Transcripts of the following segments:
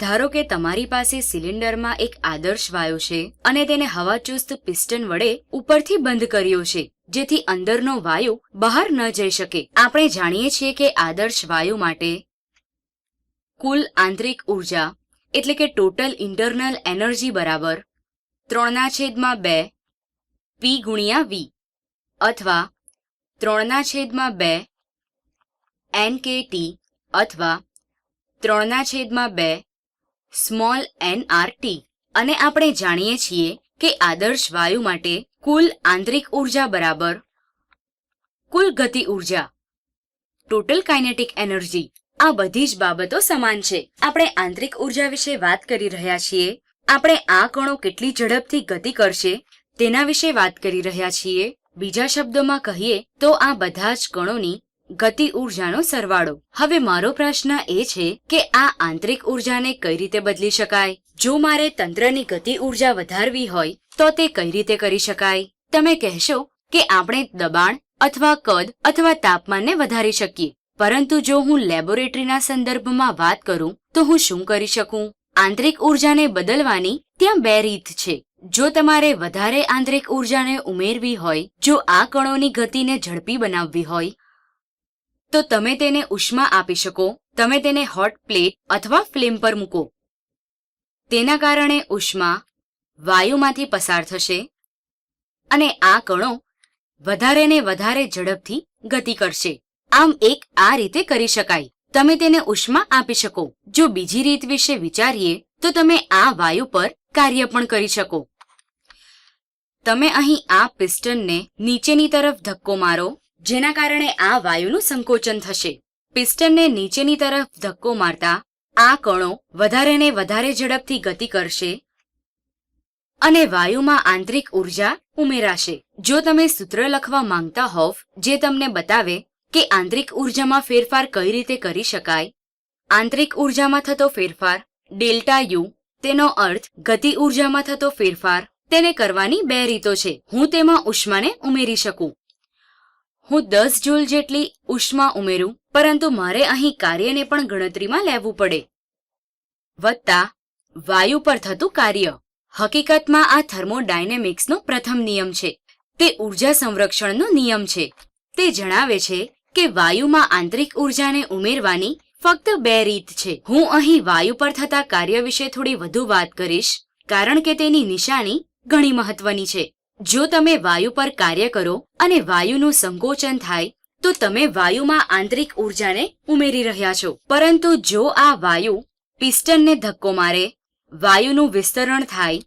ધારો કે તમારી પાસે સિલિન્ડરમાં એક આદર્શ વાયુ છે અને તેને હવાચુસ્ત પિસ્ટન વડે ઉપરથી બંધ કર્યો છે, જેથી અંદરનો વાયુ બહાર ન જઈ શકે. આપણે જાણીએ છીએ કે આદર્શ વાયુ માટે કુલ આંતરિક ઊર્જા, એટલે કે ટોટલ ઇન્ટરનલ એનર્જી બરાબર ત્રણના છેદમાં બે પી ગુણ્યા વી, અથવા ત્રણના છેદમાં બે એન કે ટી, અથવા ત્રણના છેદમાં બે સ્મોલ એન આર ટી. અને આપણે જાણીએ છીએ કે આદર્શ વાયુ માટે કુલ આંતરિક ઊર્જા બરાબર કુલ ગતિ ઊર્જા, ટોટલ કાઇનેટિક એનર્જી, આ બધી જ બાબતો સમાન છે. આપણે આંતરિક ઊર્જા વિશે વાત કરી રહ્યા છીએ. આપણે આ કણો કેટલી ઝડપથી ગતિ કરશે તેના વિશે વાત કરી રહ્યા છીએ. બીજા શબ્દોમાં કહીએ તો આ બધા જ કણોની ગતિ ઉર્જાનો સરવાળો. હવે મારો પ્રશ્ન એ છે કે આ આંતરિક ઉર્જાને કઈ રીતે બદલી શકાય? જો મારે તંત્રની ગતિ ઊર્જા વધારવી હોય, તો તે કઈ રીતે કરી શકાય? તમે કહેશો કે આપણે દબાણ અથવા કદ અથવા તાપમાનને વધારી શકીએ. પરંતુ જો હું લેબોરેટરીના સંદર્ભમાં વાત કરું, તો હું શું કરી શકું? આંતરિક ઉર્જાને બદલવાની ત્યાં બે રીત છે. જો તમારે વધારે આંતરિક ઉર્જાને ઉમેરવી હોય, જો આ કણોની ગતિને ઝડપી બનાવવી હોય તો તમે તેને ઉષ્મા આપી શકો. તમે તેને હોટ પ્લેટ અથવા ફ્લેમ પર મૂકો. તેના કારણે ઉષ્મા વાયુમાંથી પસાર થશે અને આ કણો વધારે ને વધારે ઝડપથી ગતિ કરશે. આમ એક આ રીતે કરી શકાય. તમે તેને ઉષ્મા આપી શકો. જો બીજી રીત વિશે વિચારીએ, તો તમે આ વાયુ પર કાર્ય પણ કરી શકો. તમે અહીં આ પિસ્ટનને નીચેની તરફ ધક્કો મારો. જેના કારણે આ વાયુનું સંકોચન થશે. પિસ્ટનને નીચેની તરફ ધક્કો મારતા આ કણો વધારે ને વધારે ઝડપથી ગતિ કરશે અને વાયુમાં આંતરિક ઊર્જા ઉમેરાશે. જો તમે સૂત્ર લખવા માંગતા હોવ, જે તમને બતાવે કે આંતરિક ઉર્જામાં ફેરફાર કઈ રીતે કરી શકાય, આંતરિક ઉર્જામાં થતો ફેરફાર, ડેલ્ટા યુ, તેનો અર્થ ગતિ ઉર્જામાં થતો ફેરફાર, તેને કરવાની બે રીતો છે. હું તેમાં ઉષ્માને ઉમેરી શકું. હું દસ જૂલ જેટલી ઉષ્મા ઉમેરું, પરંતુ મારે અહીં કાર્યને પણ ગણતરીમાં લેવું પડે. વત્તા, વાયુ પર થતું કાર્ય. હકીકતમાં આ થર્મોડાયનેમિક્સનો પ્રથમ નિયમ છે. તે ઊર્જા સંરક્ષણનો નિયમ છે. તે જણાવે છે કે વાયુમાં આંતરિક ઉર્જાને ઉમેરવાની ફક્ત બે રીત છે. હું અહીં વાયુ પર થતા કાર્ય વિશે થોડી વધુ વાત કરીશ, કારણ કે તેની નિશાની ઘણી મહત્વની છે. જો તમે વાયુ પર કાર્ય કરો અને વાયુનું સંકોચન થાય, તો તમે વાયુમાં આંતરિક ઉર્જાને ઉમેરી રહ્યા છો. પરંતુ જો આ વાયુ પિસ્ટનને ધક્કો મારે, વાયુનું વિસ્તરણ થાય,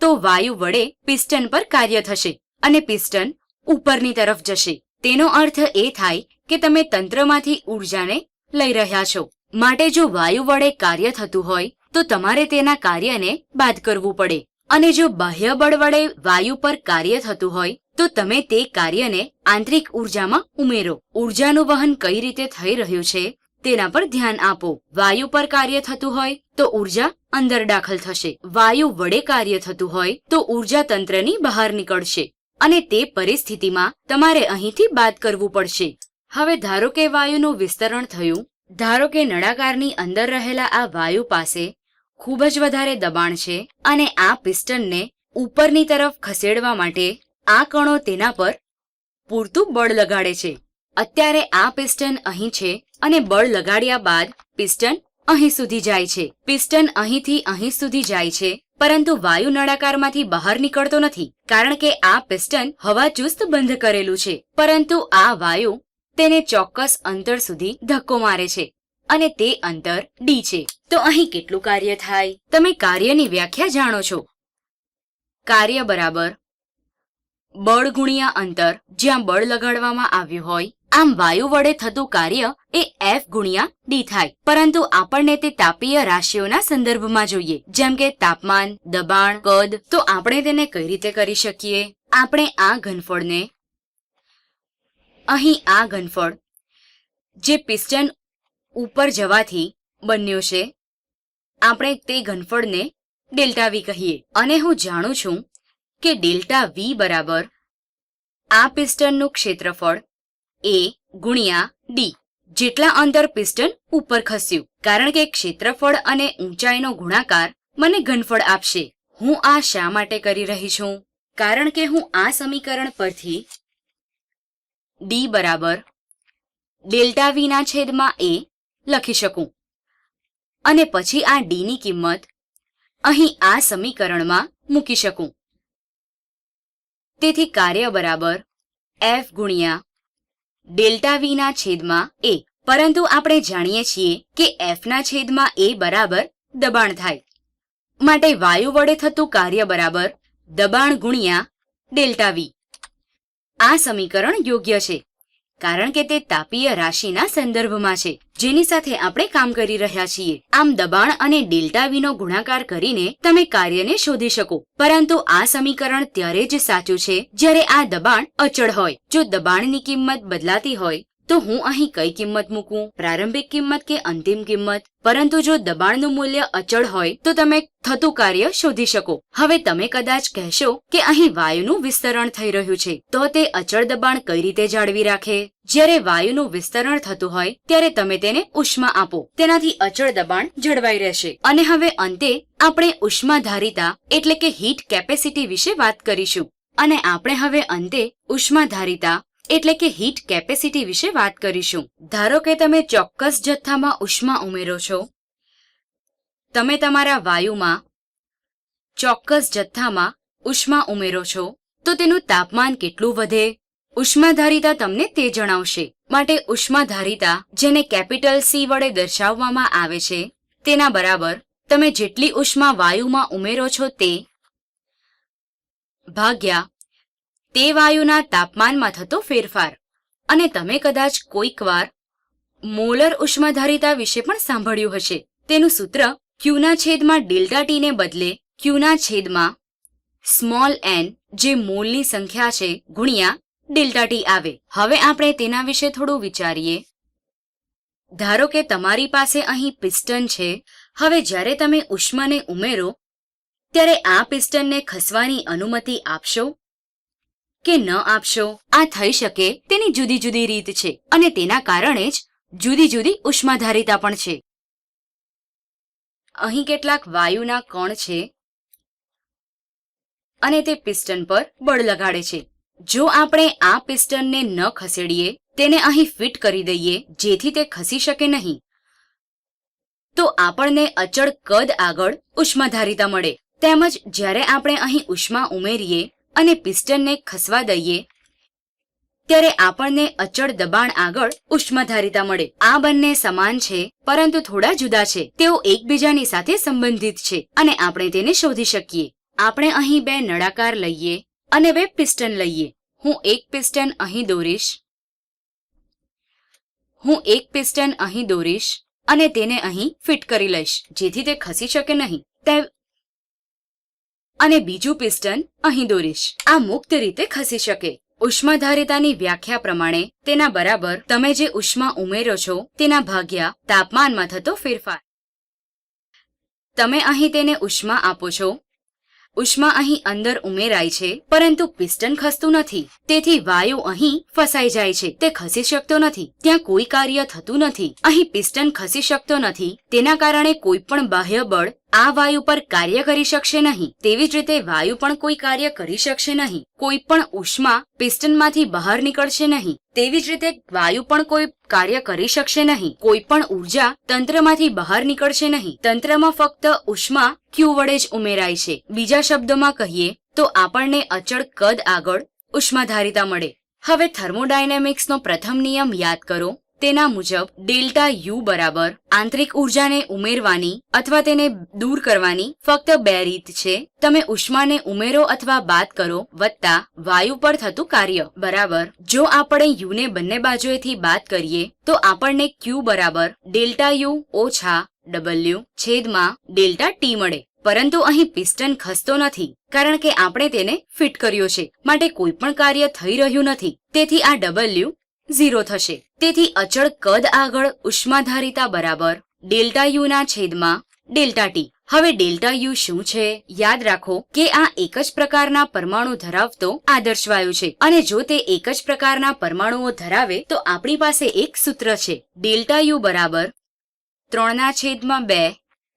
તો વાયુ વડે પિસ્ટન પર કાર્ય થશે અને પિસ્ટન ઉપરની તરફ જશે. તેનો અર્થ એ થાય કે તમે તંત્રમાંથી ઉર્જાને લઈ રહ્યા છો. માટે જો વાયુ વડે કાર્ય થતું હોય, તો તમારે તેના કાર્યને બાદ કરવું પડે. અને જો બાહ્ય બળ વડે વાયુ પર કાર્ય થતું હોય, તો તમે તે કાર્યને આંતરિક ઉર્જામાં ઉમેરો. ઉર્જાનું વહન કઈ રીતે થઈ રહ્યું છે, તેના પર ધ્યાન આપો. વાયુ પર કાર્ય થતું હોય, તો ઊર્જા અંદર દાખલ થશે. વાયુ વડે કાર્ય થતું હોય, તો ઊર્જા તંત્રની બહાર નીકળશે. અને તે પરિસ્થિતિમાં તમારે અહીંથી બાદ કરવું પડશે. હવે ધારો કે વાયુનું વિસ્તરણ થયું, ધારો કે નળાકારની અંદર રહેલા આ વાયુ પાસે ખૂબ જ વધારે દબાણ છે અને આ પિસ્ટનને ઉપરની તરફ ખસેડવા માટે આ કણો તેના પર પૂરતું બળ લગાડે છે. અત્યારે આ પિસ્ટન અહીં છે અને બળ લગાડ્યા બાદ પિસ્ટન અહીં સુધી જાય છે. પિસ્ટન અહીંથી અહીં સુધી જાય છે, પરંતુ વાયુ નળાકારમાંથી બહાર નીકળતો નથી, કારણ કે આ પિસ્ટન હવા ચુસ્ત બંધ કરેલું છે, પરંતુ આ વાયુ તેને ચોક્કસ અંતર સુધી ધક્કો મારે છે. અને તે અંતર ડી છે. તો અહીં કેટલું કાર્ય થાય? તમે કાર્યની વ્યાખ્યા જાણો છો. કાર્ય બરાબર બળ ગુણ્યા અંતર. જ્યાં બળ લગાડવામાં આવ્યું હોય, આમ વાયુ વડે થતું કાર્ય એ એફ ગુણ્યા ડી થાય. પરંતુ આપણને તે તાપીય રાશિઓના સંદર્ભમાં જોઈએ. જેમ કે તાપમાન, દબાણ, કદ. તો આપણે તેને કઈ રીતે કરી શકીએ? આપણે આ ઘનફળને અહીં આ ઘનફળ, જે પિસ્ટન ઉપર જવાથી બન્યો છે. આપણે તે ઘનફળને ડેલ્ટા વી કહીએ. અને હું જાણું છું કે ડેલ્ટા વી બરાબર આ પિસ્ટનનું ક્ષેત્રફળ એ ગુણ્યા ડી. જેટલા અંતર પિસ્ટન ઉપર ખસ્યું. કારણ કે ક્ષેત્રફળ અને ઊંચાઈનો ગુણાકાર મને ઘનફળ આપશે. હું આ શા માટે કરી રહી છું? કારણ કે હું આ સમીકરણ પરથી ડી બરાબર ડેલ્ટા વીના છેદમાં એ લખી શકું. અને પછી આ ડીની કિંમત અહીં આ સમીકરણમાં મૂકી શકું. તેથી કાર્ય બરાબર એફ ગુણ્યા ડેલ્ટા વી ના છેદમાં એ પરંતુ આપણે જાણીએ છીએ કે એફના છેદમાં એ બરાબર દબાણ થાય. માટે વાયુ વડે થતું કાર્ય બરાબર દબાણ ગુણ્યા ડેલ્ટા વી આ સમીકરણ યોગ્ય છે. કારણ કે તે તાપીય રાશિના સંદર્ભમાં છે, જેની સાથે આપણે કામ કરી રહ્યા છીએ. આમ દબાણ અને ડેલ્ટા વીનો ગુણાકાર કરીને તમે કાર્યને શોધી શકો. પરંતુ આ સમીકરણ ત્યારે જ સાચું છે, જ્યારે આ દબાણ અચળ હોય. જો દબાણની કિંમત બદલાતી હોય તો હું અહીં કઈ કિંમત મૂકું? પ્રારંભિક કિંમત કે અંતિમ કિંમત? પરંતુ જો દબાણનું મૂલ્ય અચળ હોય, તો તમે થતું કાર્ય શોધી શકો. હવે તમે કદાચ કહેશો કે અહીં વાયુનું વિસ્તરણ થઈ રહ્યું છે. તો તે અચળ દબાણ કઈ રીતે જાળવી રાખે? જ્યારે વાયુનું વિસ્તરણ થતું હોય, ત્યારે તમે તેને ઉષ્મા આપો. તેનાથી અચળ દબાણ જળવાઈ રહેશે. અને હવે અંતે, આપણે ઉષ્માધારિતા એટલે કે હીટ કેપેસિટી વિશે વાત કરીશું. અને આપણે હવે અંતે ઉષ્માધારિતા એટલે કે હીટ કેપેસિટી વિશે વાત કરીશું. ધારો કે તમે ચોક્કસ જથ્થામાં ઉષ્મા ઉમેરો છો. તમે તમારા વાયુમાં ચોક્કસ જથ્થામાં ઉષ્મા ઉમેરો છો, તો તેનું તાપમાન કેટલું વધે? ઉષ્માધારિતા તમને તે જણાવશે. માટે ઉષ્માધારિતા જેને કેપિટલ સી વડે દર્શાવવામાં આવે છે, તેના બરાબર તમે જેટલી ઉષ્મા વાયુમાં ઉમેરો છો તે ભાગ્યા તે વાયુના તાપમાનમાં થતો ફેરફાર. અને તમે કદાચ કોઈક વાર મોલર ઉષ્માધારિતા વિશે પણ સાંભળ્યું હશે. તેનું સૂત્ર ક્યુના છેદમાં ડેલ્ટા ટીને બદલે ક્યુના છેદમાં સ્મોલ એન, જે મોલની સંખ્યા છે, ગુણ્યા ડેલ્ટા ટી આવે. હવે આપણે તેના વિશે થોડું વિચારીએ. ધારો કે તમારી પાસે અહીં પિસ્ટન છે. હવે જ્યારે તમે ઉષ્માને ઉમેરો, ત્યારે આ પિસ્ટનને ખસવાની અનુમતિ આપશો? કે ન આપશો? આ થઈ શકે તેની જુદી જુદી રીત છે અને તેના કારણે જ જુદી જુદી ઉષ્માધારિતા પણ છે. અહીં કેટલાક વાયુના કણ છે અને તે પિસ્ટન પર બળ લગાડે છે. જો આપણે આ પિસ્ટનને ન ખસેડીએ, તેને અહીં ફિટ કરી દઈએ, જેથી તે ખસી શકે નહીં, તો આપણને અચળ કદ આગળ ઉષ્માધારિતા મળે. તેમજ જ્યારે આપણે અહીં ઉષ્મા ઉમેરીએ અને પિસ્ટનને ખસવા દઈએ. ત્યારે આપણને અચળ દબાણ આગળ ઉષ્માધારિતા મળે. આ બંને સમાન છે, પરંતુ થોડા જુદા છે. તેઓ એકબીજાની સાથે સંબંધિત છે અને આપણે તેને શોધી શકીએ. આપણે અહીં બે નળાકાર લઈએ અને બે પિસ્ટન લઈએ. હું એક પિસ્ટન અહીં દોરીશ. હું એક પિસ્ટન અહીં દોરીશ અને તેને અહીં ફિટ કરી લઈશ, જેથી તે ખસી શકે નહીં. તે અને બીજું પિસ્ટન અહીં દોરીશ. આ મુક્ત રીતે ખસી શકે. ઉષ્માધારિતાની વ્યાખ્યા પ્રમાણે તેના બરાબર તમે જે ઉષ્મા ઉમેરો છો તેના ભાગ્યા તાપમાનમાં થતો ફેરફાર. તમે અહીં તેને ઉષ્મા આપો છો. ઉષ્મા અહીં અંદર ઉમેરાય છે, પરંતુ પિસ્ટન ખસતું નથી. તેથી વાયુ અહીં ફસાઈ જાય છે, તે ખસી શકતો નથી. ત્યાં કોઈ કાર્ય થતું નથી. અહીં પિસ્ટન ખસી શકતો નથી. તેના કારણે કોઈ પણ બાહ્ય બળ આ વાયુ પર કાર્ય કરી શકશે નહીં. તેવી જ રીતે વાયુ પણ કોઈ કાર્ય કરી શકશે નહીં. કોઈ પણ ઉષ્મા પિસ્ટનમાંથી બહાર નીકળશે નહીં. તેવી જ રીતે વાયુ પણ કોઈ કાર્ય કરી શકશે નહીં. કોઈ પણ ઊર્જા તંત્રમાંથી બહાર નીકળશે નહીં. તંત્રમાં ફક્ત ઉષ્મા ક્યુ વડે જ ઉમેરાય છે. બીજા શબ્દોમાં કહીએ તો આપણને અચળ કદ આગળ ઉષ્માધારિતા મળે. હવે થર્મોડાયનેમિક્સનો પ્રથમ નિયમ યાદ કરો. તેના મુજબ ડેલ્ટા યુ બરાબર આંતરિક ઉર્જાને ઉમેરવાની અથવા તેને દૂર કરવાની ફક્ત બે રીત છે. તમે ઉષ્માને ઉમેરો અથવા બાદ કરો વત્તા વાયુ પર થતું કાર્ય. બરાબર. જો આપણે યુને બંને બાજુએથી બાદ કરીએ, તો આપણને ક્યુ બરાબર ડેલ્ટા યુ ઓછા ડબલ્યુ છેદમાં ડેલ્ટા ટી મળે. પરંતુ અહીં પિસ્ટન ખસતો નથી, કારણ કે આપણે તેને ફિટ કર્યો છે. માટે કોઈ પણ કાર્ય થઈ રહ્યું નથી. તેથી આ ડબલ્યુ ઝીરો થશે. તેથી અચળ કદ આગળ ઉષ્માધારિતા બરાબર ડેલ્ટા યુ ના છેદમાં ડેલ્ટા ટી. હવે ડેલ્ટા યુ શું છે? યાદ રાખો કે આ એક જ પ્રકારના પરમાણુ ધરાવતો આદર્શ વાયુ છે. અને જો તે એક જ પ્રકારના પરમાણુઓ ધરાવે, તો આપણી પાસે એક સૂત્ર છે. ડેલ્ટા યુ બરાબર ત્રણના છેદમાં બે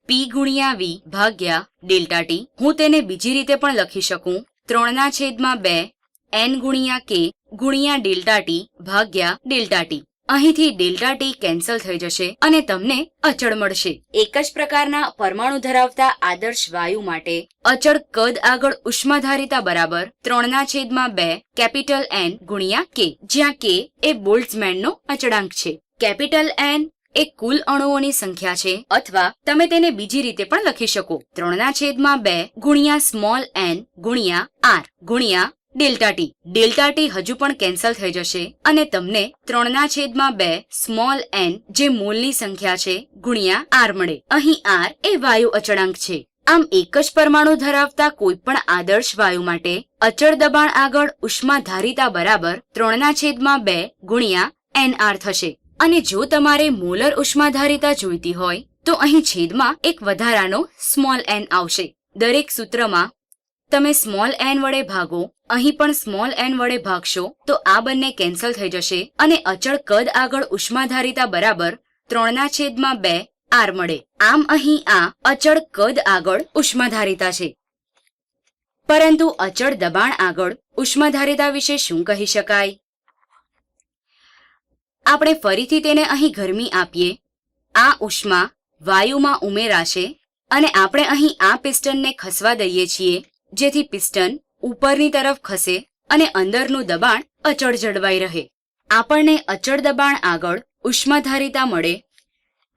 પી ગુણ્યા વી ભાગ્યા ડેલ્ટા ટી. હું તેને બીજી રીતે પણ લખી શકું. ત્રણના છેદમાં બે એન ગુણ્યા કે ગુણ્યા ડેલ્ટા ટી ભાગ્યા ડેલ્ટા ટી. અહીંથી ડેલ્ટા ટી કેન્સલ થઈ જશે અને તમને અચળ મળશે. એક જ પ્રકારના પરમાણુ ધરાવતા આદર્શ વાયુ માટે અચળ કદ આગળ ઉષ્માધારિતા બરાબર ત્રણના છેદમાં બે કેપિટલ એન ગુણ્યા કે, જ્યાં કે એ બોલ્ટ્ઝમેનનો અચળાંક છે. કેપિટલ એન એ કુલ અણુઓની સંખ્યા છે, અથવા તમે તેને બીજી રીતે પણ લખી શકો. ત્રણના છેદમાં બે ગુણ્યા સ્મોલ એન ગુણ્યા આર ગુણ્યા ડેલ્ટા ટી. ડેલ્ટા ટી હજુ પણ કેન્સલ થઈ જશે અને તમને ત્રણના છેદમાં બે સ્મોલ એન જે મોલની સંખ્યા છે ગુણ્યા આર મળે. અહીં આર એ વાયુ અચળાંક છે. આમ એક જ પરમાણુ ધરાવતા કોઈ પણ આદર્શ વાયુ માટે અચળ દબાણ આગળ ઉષ્માધારિતા બરાબર ત્રણના છેદમાં બે ગુણ્યા એન આર થશે. અને જો તમારે મોલર ઉષ્માધારિતા જોઈતી હોય, તો અહીં છેદમાં એક વધારાનો સ્મોલ એન આવશે. દરેક સૂત્રમાં તમે સ્મોલ એન વડે ભાગો, અહીં પણ સ્મોલ એન વડે ભાગશો, તો આ બંને કેન્સલ થઈ જશે અને અચળ કદ આગળ ઉષ્માધારિતા બરાબર ત્રણના છેદમાં બે આર મળે. આમ અહીં આ અચળ કદ આગળ ઉષ્માધારિતા છે. પરંતુ અચળ દબાણ આગળ ઉષ્માધારિતા વિશે શું કહી શકાય? આપણે ફરીથી તેને અહીં ગરમી આપીએ. આ ઉષ્મા વાયુમાં ઉમેરાશે અને આપણે અહીં આ પિસ્ટનને ખસવા દઈએ છીએ. જેથી પિસ્ટન ઉપરની તરફ ખસે અને અંદરનું દબાણ અચળ જળવાઈ રહે. આપણને અચળ દબાણ આગળ ઉષ્માધારિતા મળે,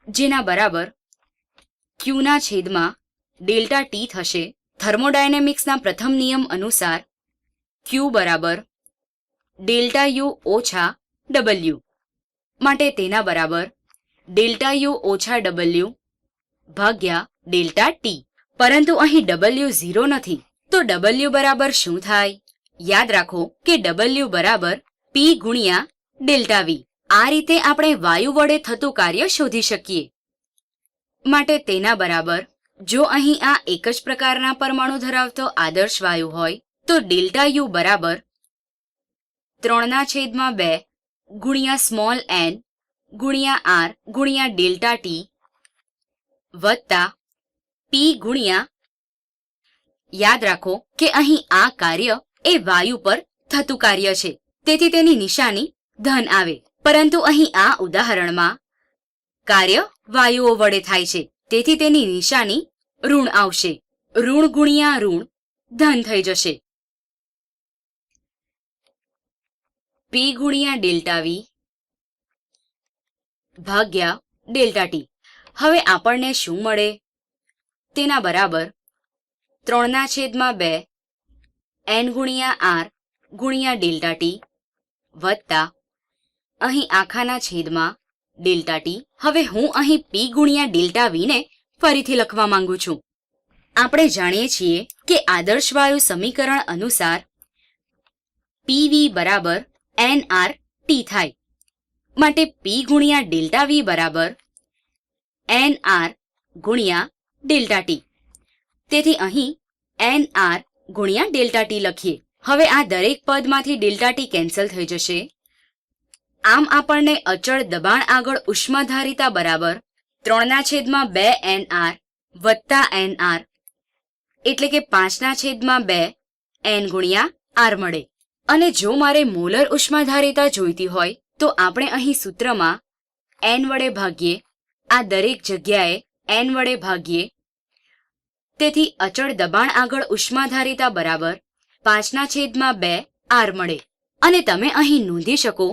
જેના બરાબર ક્યુના છેદમાં ડેલ્ટા ટી થશે. થર્મોડાયનેમિક્સના પ્રથમ નિયમ અનુસાર ક્યુ બરાબર ડેલ્ટા યુ ઓછા ડબલ્યુ. માટે તેના બરાબર ડેલ્ટા યુ ઓછા ડબલ્યુ ભાગ્યા ડેલ્ટા ટી. પરંતુ અહીં ડબલ્યુ ઝીરો નથી. તો ડબલ્યુ બરાબર શું થાય? યાદ રાખો કે ડબલ્યુ બરાબર પી ગુણ્યા ડેલ્ટા વી આ રીતે આપણે વાયુ વડે થતું કાર્ય શોધી શકીએ. માટે તેના બરાબર જો અહીં આ એક જ પ્રકારના પરમાણુ ધરાવતો આદર્શ વાયુ હોય, તો ડેલ્ટા યુ બરાબર ત્રણના છેદમાં બે ગુણ્યા સ્મોલ એન ગુણ્યા આર ગુણ્યા ડેલ્ટા ટી વત્તા પી ગુણ્યા યાદ રાખો કે અહીં આ કાર્ય એ વાયુ પર થતું કાર્ય છે. તેથી તેની નિશાની ધન આવે. પરંતુ અહીં આ ઉદાહરણમાં કાર્ય વાયુઓ વડે થાય છે. તેથી તેની નિશાની ઋણ આવશે. ઋણ ગુણ્યા ઋણ ધન થઈ જશે. પી ગુણ્યા ડેલ્ટા વી ભાગ્યા ડેલ્ટા ટી હવે આપણને શું મળે? તેના બરાબર ત્રણના છેદમાં બે. એન ગુણ્યા આર ગુણ્યા ડેલ્ટા ટી વત્તા અહીં આખાના છેદમાં ડેલ્ટા ટી. હવે હું અહીં પી ગુણ્યા ડેલ્ટા વીને ફરીથી લખવા માંગુ છું. આપણે જાણીએ છીએ કે આદર્શ વાયુ સમીકરણ અનુસાર પીવી બરાબર એન આર ટી થાય. માટે પી ગુણ્યા ડેલ્ટા વી બરાબર એન આર ગુણ્યા ડેલ્ટા ટી. તેથી અહીં એન આર ગુણ્યા ડેલ્ટા ટી લખીએ. હવે આ દરેક પદમાંથી ડેલ્ટા ટી કેન્સલ થઈ જશે. આમ આપણને અચળ દબાણ આગળ ઉષ્માધારિતા બરાબર ત્રણના છેદમાં બે એન આર વત્તા એન આર એટલે કે પાંચના છેદમાં બે એન ગુણ્યા આર મળે. અને જો મારે મોલર ઉષ્માધારિતા જોઈતી હોય, તો આપણે અહીં સૂત્રમાં એન વડે ભાગીએ. આ દરેક જગ્યાએ એન વડે ભાગીએ. તેથી અચળ દબાણ આગળ ઉષ્માધારિતા બરાબર પાંચના છેદમાં બે આર મળે. અને તમે અહીં નોંધી શકો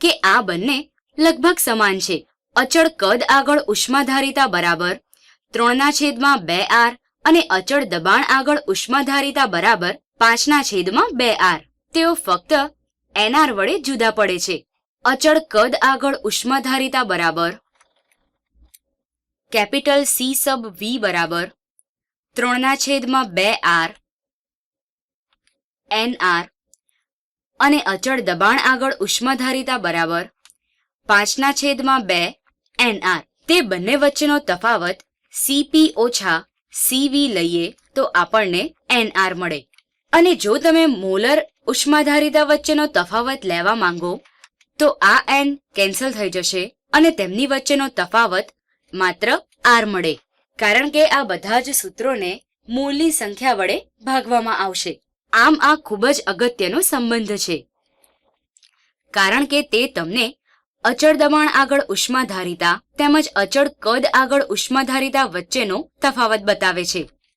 કે આ બંને લગભગ સમાન છે. અચળ કદ આગળ ઉષ્માધારિતા બરાબર ત્રણના છેદમાં બે આર અને અચળ દબાણ આગળ ઉષ્માધારિતા બરાબર પાંચના છેદમાં બે આર. તેઓ ફક્ત એનઆર વડે જુદા પડે છે. અચળ કદ આગળ ઉષ્માધારિતા બરાબર કેપિટલ સી સબ વી બરાબર ત્રણના છેદમાં બે આર, એન આર અને અચળ દબાણ આગળ ઉષ્માધારિતા બરાબર પાંચના છેદમાં બે, એન આર. તે બંને વચ્ચેનો તફાવત સીપી ઓછા સીવી લઈએ તો આપણને એનઆર મળે. અને જો તમે મોલર ઉષ્માધારિતા વચ્ચેનો તફાવત લેવા માંગો, તો આ એન કેન્સલ થઈ જશે અને તેમની વચ્ચેનો તફાવત માત્ર આર મળે. કારણ કે આ બધા જ સૂત્રોને મૂળની સંખ્યા વડે ભાગવામાં આવશે. આમ આ ખૂબ જ અગત્યનો સંબંધ છે. કારણ કે તે તમને અચળ દબાણ આગળ ઉષ્માધારિતા તેમજ અચળ કદ આગળ ઉષ્માધારિતા વચ્ચેનો તફાવત બતાવે છે.